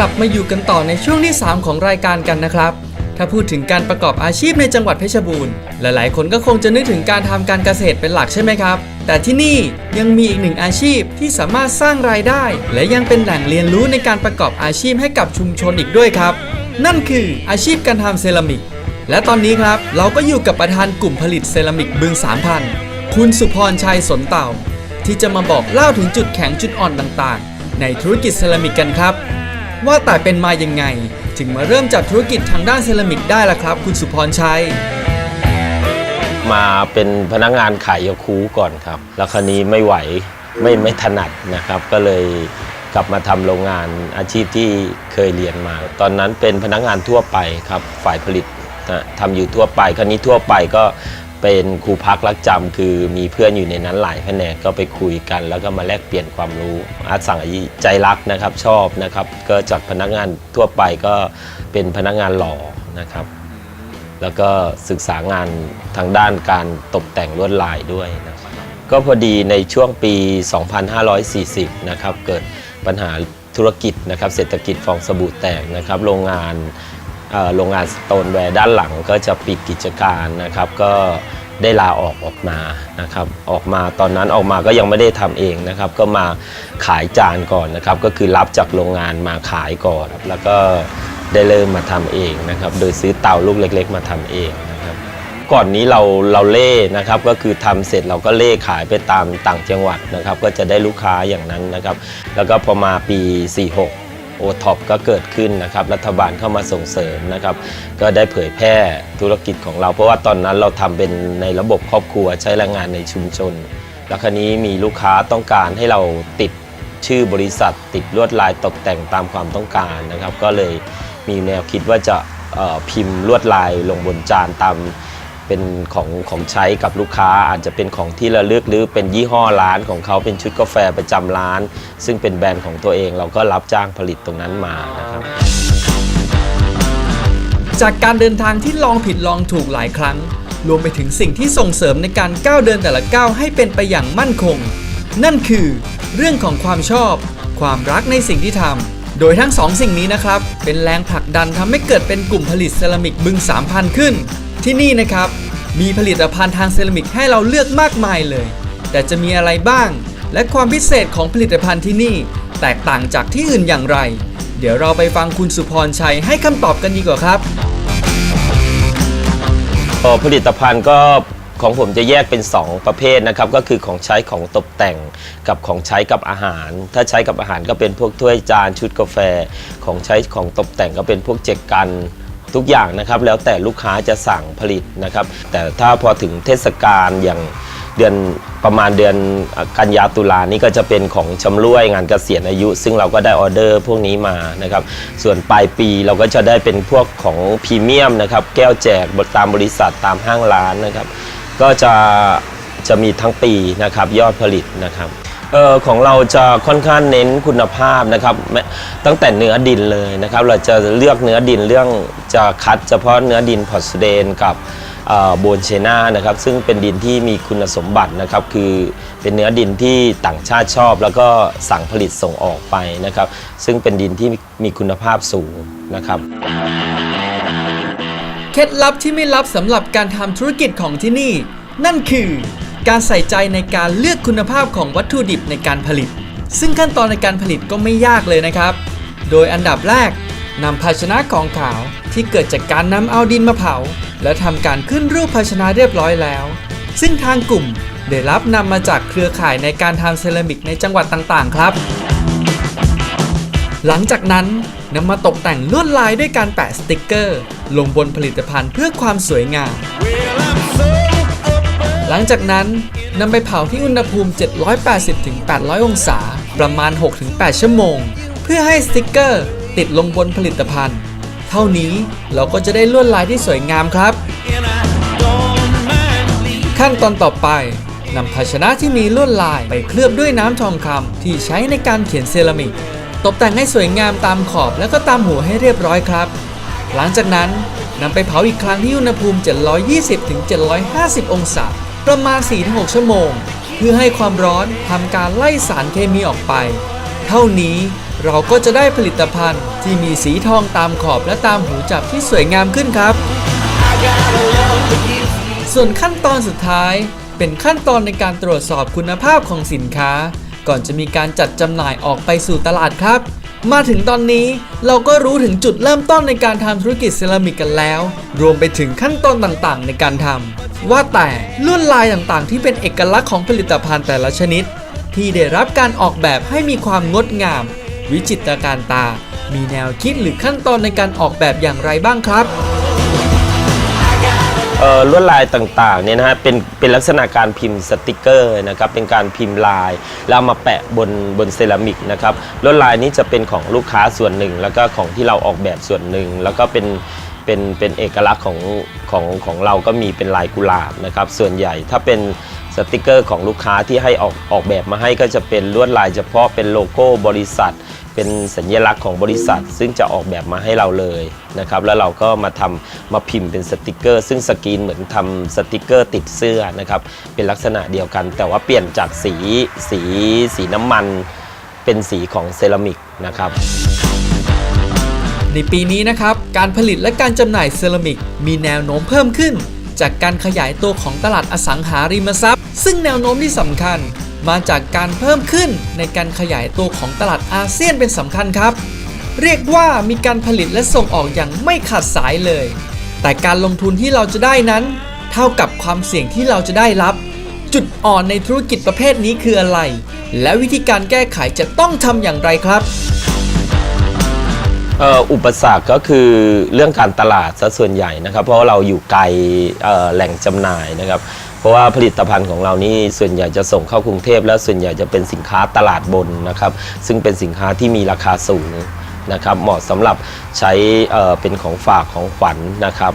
กลับมาอยู่กันต่อในช่วงที่ 3 ของรายการกันนะครับ ถ้าพูดถึงการประกอบอาชีพในจังหวัดเพชรบูรณ์ หลายๆ คนก็คงจะนึกถึงการทำการเกษตรเป็นหลักใช่ไหมครับ แต่ที่นี่ยังมีอีกหนึ่งอาชีพที่สามารถสร้างรายได้ และยังเป็นแหล่งเรียนรู้ในการประกอบอาชีพให้กับชุมชนอีกด้วยครับ นั่นคืออาชีพการทำเซรามิก และตอนนี้ครับเราก็อยู่กับประธานกลุ่มผลิตเซรามิกบึง3,000คุณสุพรชัยสนเต่า ที่จะมาบอกเล่าถึงจุดแข็งจุดอ่อนต่างๆ ในธุรกิจเซรามิกกันครับ ว่าแต่เป็นมายังไง ถึงมาเริ่มจับธุรกิจทางด้านเซรามิกได้ล่ะครับ คุณสุพรชัย มาเป็นพนักงานขายยาคูก่อนครับ แล้วคราวนี้ไม่ไหวไม่ไม่ถนัดนะครับ ก็เลยกลับมาทำโรงงานอาชีพที่เคยเรียนมา ตอนนั้นเป็นพนักงานทั่วไปครับฝ่ายผลิตนะทำอยู่ทั่วไป คราวนี้ทั่วไปก็ เป็นครูพักรักจำคือมีเพื่อนอยู่ในนั้นหลายแผนกก็ไปคุยกัน แล้วก็มาแลกเปลี่ยนความรู้อาร์ตสั่งอาชีใจรักนะครับชอบนะครับ ก็จากพนักงานทั่วไปก็เป็นพนักงานหล่อนะครับ แล้วก็ศึกษางานทางด้านการตกแต่งลวดลายด้วยนะครับก็พอดีในช่วงปี 2540 นะครับเกิดปัญหาธุรกิจนะครับเศรษฐกิจฟองสบู่แตกนะครับ โรงงาน โรงงานสโตนแวร์ด้านหลังก็จะปิดกิจการนะครับก็ได้ลาออกออกมานะครับออกมาตอนนั้นออกมาก็ยังไม่ได้ทำเองนะครับ ก็มาขายจานก่อนนะครับ ก็คือรับจากโรงงานมาขายก่อน แล้วก็ได้เริ่มมาทำเองนะครับ โดยซื้อเตาลูกเล็ก ๆ มาทำเองนะครับ ก่อนนี้เราเราเล่นะครับก็คือทำเสร็จเราก็เล่ขายไปตามต่างจังหวัดนะครับ ก็จะได้ลูกค้าอย่างนั้นนะครับ แล้วก็พอมาปี 46 โอท็อปก็เกิดขึ้นนะครับ รัฐบาลเข้ามาส่งเสริมนะครับ ก็ได้เผยแพร่ธุรกิจของเรา เพราะว่าตอนนั้นเราทำเป็นในระบบครอบครัวใช้แรงงานในชุมชน แล้วคราวนี้มีลูกค้าต้องการให้เราติดชื่อบริษัท ติดลวดลายตกแต่งตามความต้องการนะครับ ก็เลยมีแนวคิดว่าจะพิมพ์ลวดลายลงบนจานตาม เป็นของของใช้กับลูกค้าอาจจะเป็นของที่ระลึกหรือเป็นยี่ห้อร้านของเขาเป็นชุดกาแฟประจำร้าน ซึ่งเป็นแบรนด์ของตัวเองเราก็รับจ้างผลิตตรงนั้นมานะครับ จากการเดินทางที่ลองผิดลองถูกหลายครั้ง รวมไปถึงสิ่งที่ส่งเสริมในการก้าวเดินแต่ละก้าวให้เป็นไปอย่างมั่นคง นั่นคือ เรื่องของความชอบ ความรักในสิ่งที่ทำโดยทั้งสองสิ่งนี้นะครับ เป็นแรงผลักดันทำให้เกิดเป็นกลุ่มผลิตเซรามิกบึง 3,000 ขึ้น ที่นี่นะครับ มีผลิตภัณฑ์ทางเซรามิกให้เราเลือกมากมายเลย แต่จะมีอะไรบ้าง และความพิเศษของผลิตภัณฑ์ที่นี่ แตกต่างจากที่อื่นอย่างไร เดี๋ยวเราไปฟังคุณสุพรชัยให้คำตอบกันดีกว่าครับออผลิตภัณฑ์ก็ของผมจะแยกเป็น 2 ประเภทนะครับก็คือของใช้ของตกแต่งกับของใช้กับอาหาร ถ้าใช้กับอาหารก็เป็นพวกถ้วยจานชุดกาแฟ ของใช้ของตกแต่งก็เป็นพวกเจกกัน ทุกอย่างนะครับแล้วแต่ลูกค้าจะสั่งผลิตนะครับ แต่ถ้าพอถึงเทศกาลอย่างเดือนประมาณเดือนกันยาตุลานี่ก็จะเป็นของชำร่วยงานเกษียณอายุ ซึ่งเราก็ได้ออเดอร์พวกนี้มานะครับ ส่วนปลายปีเราก็จะได้เป็นพวกของพรีเมียมนะครับ แก้วแจกตามบริษัทตามห้างร้านนะครับ ก็จะจะมีทั้งปีนะครับยอดผลิตนะครับ เออของเราจะค่อนข้างเน้นคุณภาพนะครับไม่ตั้งแต่เนื้อดินเลยนะครับ เราจะเลือกเนื้อดินเรื่องจะคัดเฉพาะเนื้อดินพอร์สเดนกับโบนเชนานะครับ ซึ่งเป็นดินที่มีคุณสมบัตินะครับ คือเป็นเนื้อดินที่ต่างชาติชอบ แล้วก็สั่งผลิตส่งออกไปนะครับ ซึ่งเป็นดินที่มีคุณภาพสูงนะครับ เคล็ดลับที่ไม่ลับสำหรับการทำธุรกิจของที่นี่ นั่นคือ การใส่ใจในการเลือกคุณภาพของวัตถุดิบในการผลิต ซึ่งขั้นตอนในการผลิตก็ไม่ยากเลยนะครับ โดยอันดับแรกนำภาชนะของขาวที่เกิดจากการนำเอาดินมาเผา และทำการขึ้นรูปภาชนะเรียบร้อยแล้ว ซึ่งทางกลุ่มได้รับนำมาจากเครือข่ายในการทำเซรามิกในจังหวัดต่างๆ ครับ หลังจากนั้นนำมาตกแต่งลวดลายด้วยการแปะสติกเกอร์ ลงบนผลิตภัณฑ์เพื่อความสวยงาม หลังจากนั้นนำไปเผาที่อุณหภูมิ 780-800 องศา ประมาณ 6-8 ชั่วโมง เพื่อให้สติกเกอร์ติดลงบนผลิตภัณฑ์ เท่านี้เราก็จะได้ลวดลายที่สวยงามครับ ขั้นตอนต่อไปนำภาชนะที่มีลวดลายไปเคลือบด้วยน้ำทองคำที่ใช้ในการเขียนเซรามิก ตกแต่งให้สวยงามตามขอบแล้วก็ตามหัวให้เรียบร้อยครับ หลังจากนั้นนำไปเผาอีกครั้งที่อุณหภูมิ 720-750 องศา ประมาณ 4-6 ชั่วโมง เพื่อให้ความร้อนทำการไล่สารเคมีออกไป เท่านี้เราก็จะได้ผลิตภัณฑ์ที่มีสีทองตามขอบและตามหูจับที่สวยงามขึ้นครับ ส่วนขั้นตอนสุดท้ายเป็นขั้นตอนในการตรวจสอบคุณภาพของสินค้า ก่อนจะมีการจัดจำหน่ายออกไปสู่ตลาดครับ มาถึงตอนนี้เราก็รู้ถึงจุดเริ่มต้นในการทำธุรกิจเซรามิกกันแล้ว รวมไปถึงขั้นตอนต่างๆ ในการทำว่าแต่ลวดลายต่างๆ ที่เป็นเอกลักษณ์ของผลิตภัณฑ์แต่ละชนิด ที่ได้รับการออกแบบให้มีความงดงาม วิจิตรการตา มีแนวคิดหรือขั้นตอนในการออกแบบอย่างไรบ้างครับ เอ่อลวดลายต่างๆเนี่ยนะฮะเป็นเป็นลักษณะการพิมพ์สติกเกอร์นะครับเป็นการพิมพ์ลาย แล้วเอามาแปะบนบนเซรามิกนะครับลวดลายนี้จะเป็นของลูกค้าส่วนหนึ่ง แล้วก็ของที่เราออกแบบส่วนหนึ่ง แล้วก็เป็นเป็นเป็นเอกลักษณ์ของของของเราก็มีเป็นลายกุหลาบนะครับส่วนใหญ่ถ้าเป็นสติกเกอร์ของลูกค้าที่ให้ออกออกแบบมาให้ก็จะเป็นลวดลายเฉพาะเป็นโลโก้บริษัท เป็นสัญลักษณ์ของบริษัท ซึ่งจะออกแบบมาให้เราเลยนะครับแล้วเราก็มาทำมาพิมพ์เป็นสติกเกอร์ ซึ่งสกรีนเหมือนทำสติกเกอร์ติดเสื้อนะครับเป็นลักษณะเดียวกัน แต่ว่าเปลี่ยนจากสีสีสีน้ำมัน เป็นสีของเซรามิกนะครับในปีนี้นะครับ การผลิตและการจำหน่ายเซรามิก มีแนวโน้มเพิ่มขึ้น จากการขยายตัวของตลาดอสังหาริมทรัพย์ ซึ่งแนวโน้มที่สำคัญ มาจากการเพิ่มขึ้นในการขยายตัวของตลาดอาเซียนเป็นสำคัญครับ เรียกว่ามีการผลิตและส่งออกอย่างไม่ขาดสายเลย แต่การลงทุนที่เราจะได้นั้น เท่ากับความเสี่ยงที่เราจะได้รับ จุดอ่อนในธุรกิจประเภทนี้คืออะไร และวิธีการแก้ไขจะต้องทำอย่างไรครับอุปสรรคก็คือเรื่องการตลาดซะส่วนใหญ่นะครับ เพราะเราอยู่ไกลแหล่งจำหน่ายนะครับ เพราะว่าผลิตภัณฑ์ของเรานี่ส่วนใหญ่จะส่งเข้ากรุงเทพแล้วส่วนใหญ่จะเป็นสินค้าตลาดบนนะครับ ซึ่งเป็นสินค้าที่มีราคาสูงนะครับ เหมาะสำหรับใช้เเป็นของฝากของขวัญนะครับ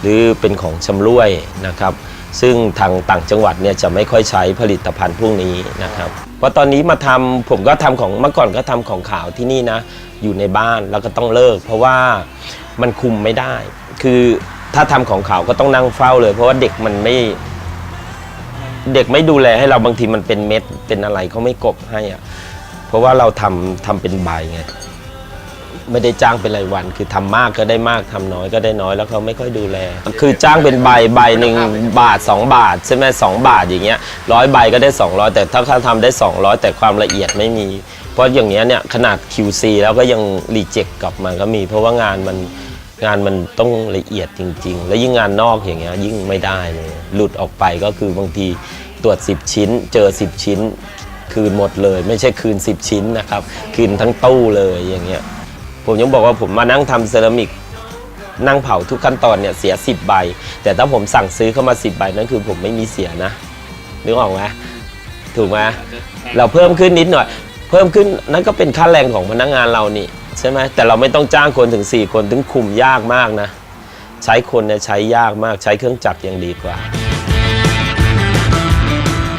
หรือเป็นของชำร่วยนะครับ ซึ่งทางต่างจังหวัดเนี่ยจะไม่ค่อยใช้ผลิตภัณฑ์พวกนี้นะครับเพราะตอนนี้มาทำผมก็ทำของเมื่อก่อนก็ทำของขาวที่นี่นะ อยู่ในบ้านแล้วก็ต้องเลิก เพราะว่ามันคุมไม่ได้ คือถ้าทำของขาวก็ต้องนั่งเฝ้าเลย เพราะว่าเด็กมันไม่ เด็กไม่ดูแลให้เราบางทีมันเป็นเม็ดเป็นอะไรเขาไม่กบให้อะเพราะว่าเราทำทำเป็นใบไงไม่ได้จ้างเป็นรายวัน คือทำมากก็ได้มากทำน้อยก็ได้น้อยแล้วเขาไม่ค่อยดูแล คือจ้างเป็นใบใบหนึ่งบาท 2 บาทใช่ไหมสองบาทอย่างเงี้ยร้อยใบก็ได้ 200 แต่ถ้าเขาทำได้ 200 แต่ความละเอียดไม่มี เพราะอย่างเงี้ยเนี่ยขนาด QC แล้วก็ยังรีเจ็คกลับมาก็มี เพราะว่างานมัน งานมันต้องละเอียดจริง ๆ แล้วยิ่งงานนอกอย่างเงี้ยยิ่งไม่ได้เลยหลุดออกไปก็คือบางทีตรวจ 10 ชิ้น เจอ 10 ชิ้น คืนหมดเลย ไม่ใช่คืน 10 ชิ้นนะครับ คืนทั้งตู้เลยอย่างเงี้ยผมยังบอกว่าผมมานั่งทำเซรามิกนั่งเผาทุกขั้นตอนเนี่ยเสีย 10 ใบ แต่ถ้าผมสั่งซื้อเข้ามา 10 ใบนั่นคือผมไม่มีเสียนะนึกออกไหมถูกไหมเราเพิ่มขึ้นนิดหน่อย เพิ่มขึ้นนั่นก็เป็นค่าแรงของพนักงานเรานี่ ใช่ไหมแต่เราไม่ต้องจ้างคนถึง 4 คนถึงคุมยากมากนะ ใช้คนเนี่ยใช้ยากมากใช้เครื่องจักรยังดีกว่า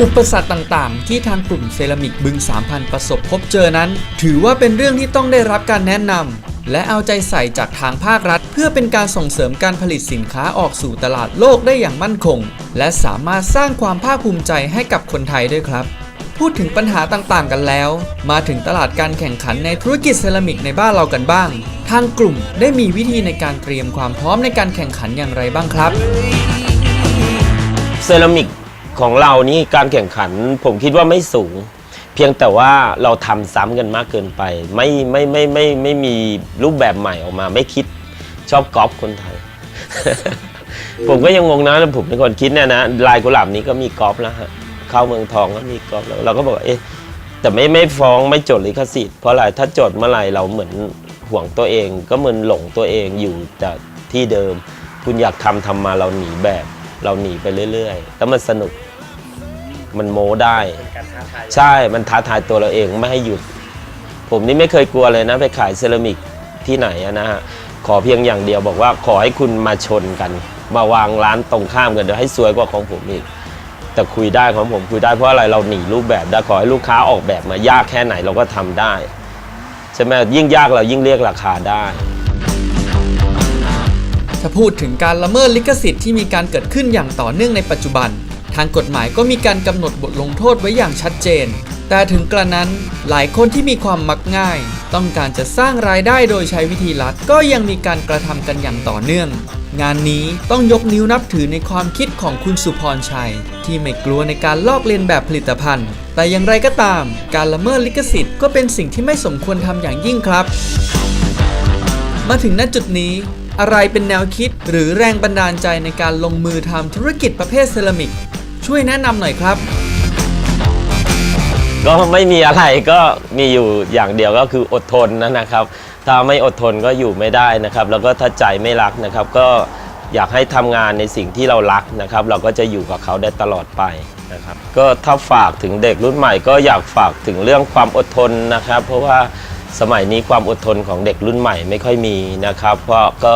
อุปสรรคต่างๆ ที่ทางกลุ่มเซรามิกบึง 3,000 ประสบพบเจอนั้น ถือว่าเป็นเรื่องที่ต้องได้รับการแนะนำและเอาใจใส่จากทางภาครัฐ เพื่อเป็นการส่งเสริมการผลิตสินค้าออกสู่ตลาดโลกได้อย่างมั่นคง และสามารถสร้างความภาคภูมิใจให้กับคนไทยด้วยครับ พูดถึงปัญหาต่างๆ กันแล้ว มาถึงตลาดการแข่งขันในธุรกิจเซรามิกในบ้านเรากันบ้าง ทางกลุ่มได้มีวิธีในการเตรียมความพร้อมในการแข่งขันอย่างไรบ้างครับ เซรามิกของเรานี่การแข่งขันผมคิดว่าไม่สูง เพียงแต่ว่าเราทำซ้ำกันมากเกินไป ไม่ไม่ไม่ไม่ไม่ไม่มีรูปแบบใหม่ออกมา ไม่คิดชอบก๊อปคนไทย ผมก็ยังงงนะผมเป็นคนคิดเนี่ยนะลายกุหลาบนี้ก็มีก๊อปแล้วฮะ เข้าเมืองทองก็มีก๊อปแล้วเราก็บอกว่าเอ๊ะแต่ไม่ไม่ฟ้องไม่จดลิขสิทธิ์เพราะอะไรถ้าจดเมื่อไหร่เราเหมือนห่วงตัวเอง ก็เหมือนหลงตัวเองอยู่แต่ที่เดิม คุณอยากทำทำมาเราหนีแบบ เราหนีไปเรื่อยๆ แล้วมันสนุกมันโม้ได้ ใช่มันท้าทายตัวเราเองไม่ให้หยุด ผมนี่ไม่เคยกลัวเลยนะ ไปขายเซรามิกที่ไหนอะนะฮะขอเพียงอย่างเดียวบอกว่าขอให้คุณมาชนกัน มาวางร้านตรงข้ามกันเดี๋ยวให้สวยกว่าของผมอีก แต่คุยได้ของผมคุยได้เพราะอะไรเราหนีรูปแบบได้ขอให้ลูกค้าออกแบบมายากแค่ไหนเราก็ทำได้ใช่ไหมยิ่งยากเรายิ่งเรียกราคาได้ ถ้าพูดถึงการละเมิดลิขสิทธิ์ที่มีการเกิดขึ้นอย่างต่อเนื่องในปัจจุบัน ทางกฎหมายก็มีการกำหนดบทลงโทษไว้อย่างชัดเจน แต่ถึงกระนั้นหลายคนที่มีความมักง่าย ต้องการจะสร้างรายได้โดยใช้วิธีลัดก็ยังมีการกระทำกันอย่างต่อเนื่อง งานนี้ต้องยกนิ้วนับถือในความคิดของคุณสุพรชัย ที่ไม่กลัวในการลอกเลียนแบบผลิตภัณฑ์ แต่อย่างไรก็ตาม การละเมิดลิขสิทธิ์ก็เป็นสิ่งที่ไม่สมควรทำอย่างยิ่งครับ มาถึงณจุดนี้ อะไรเป็นแนวคิดหรือแรงบันดาลใจในการลงมือทำธุรกิจประเภทเซรามิก ช่วยแนะนำหน่อยครับ ก็ไม่มีอะไรก็มีอยู่อย่างเดียวก็คืออดทนนะครับ ถ้าไม่อดทนก็อยู่ไม่ได้นะครับ แล้วก็ถ้าใจไม่รักนะครับ ก็อยากให้ทำงานในสิ่งที่เรารักนะครับ เราก็จะอยู่กับเขาได้ตลอดไปนะครับ ก็ถ้าฝากถึงเด็กรุ่นใหม่ก็อยากฝากถึงเรื่องความอดทนนะครับ เพราะว่าสมัยนี้ความอดทนของเด็กรุ่นใหม่ไม่ค่อยมีนะครับ เพราะก็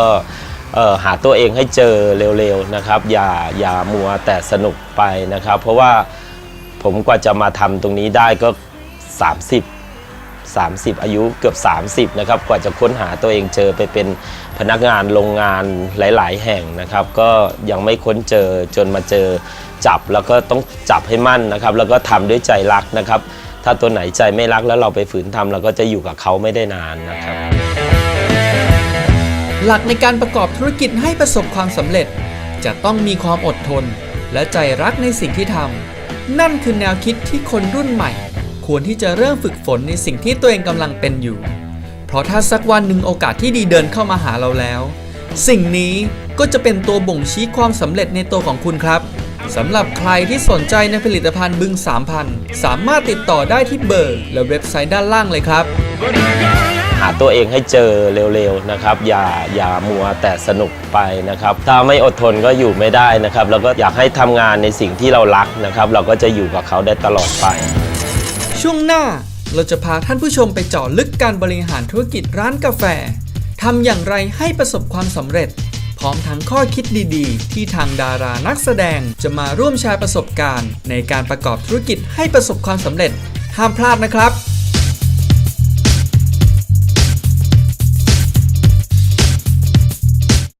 หาตัวเองให้เจอเร็วๆนะครับ อย่าอย่ามัวแต่สนุกไปนะครับ เพราะว่าผมกว่าจะมาทำตรงนี้ได้ก็ 30 30 อายุเกือบ 30 นะครับกว่าจะค้นหาตัวเองเจอไปเป็นพนักงานโรงงานหลาย ๆ แห่งนะครับ ก็ยังไม่ค้นเจอจนมาเจอจับแล้วก็ต้องจับให้มั่นนะครับ แล้วก็ทำด้วยใจรักนะครับ ถ้าตัวไหนใจไม่รักแล้วเราไปฝืนทำเราก็จะอยู่กับเขาไม่ได้นานนะครับ หลักในการประกอบธุรกิจให้ประสบความสำเร็จ จะต้องมีความอดทน และใจรักในสิ่งที่ทำนั่นคือแนวคิดที่คนรุ่นใหม่ ควรที่จะเริ่มฝึกฝนในสิ่งที่ตัวเองกำลังเป็นอยู่ เพราะถ้าสักวันหนึ่งโอกาสที่ดีเดินเข้ามาหาเราแล้ว สิ่งนี้ก็จะเป็นตัวบ่งชี้ความสำเร็จในตัวของคุณครับสำหรับใครที่สนใจในผลิตภัณฑ์บึง 3000 สามารถติดต่อได้ที่เบอร์ และเว็บไซต์ด้านล่างเลยครับ หาตัวเองให้เจอเร็วๆนะครับ อย่าอย่ามัวแต่สนุกไปนะครับ ถ้าไม่อดทนก็อยู่ไม่ได้นะครับ แล้วก็อยากให้ทำงานในสิ่งที่เรารักนะครับ เราก็จะอยู่กับเขาได้ตลอดไป ช่วงหน้าเราจะพาท่านผู้ชมไปเจาะลึกการบริหารธุรกิจร้านกาแฟทำอย่างไรให้ประสบความสำเร็จ พร้อมทั้งข้อคิดดีๆ ที่ทางดารานักแสดงจะมาร่วมแชร์ประสบการณ์ ในการประกอบธุรกิจให้ประสบความสำเร็จ ห้ามพลาดนะครับ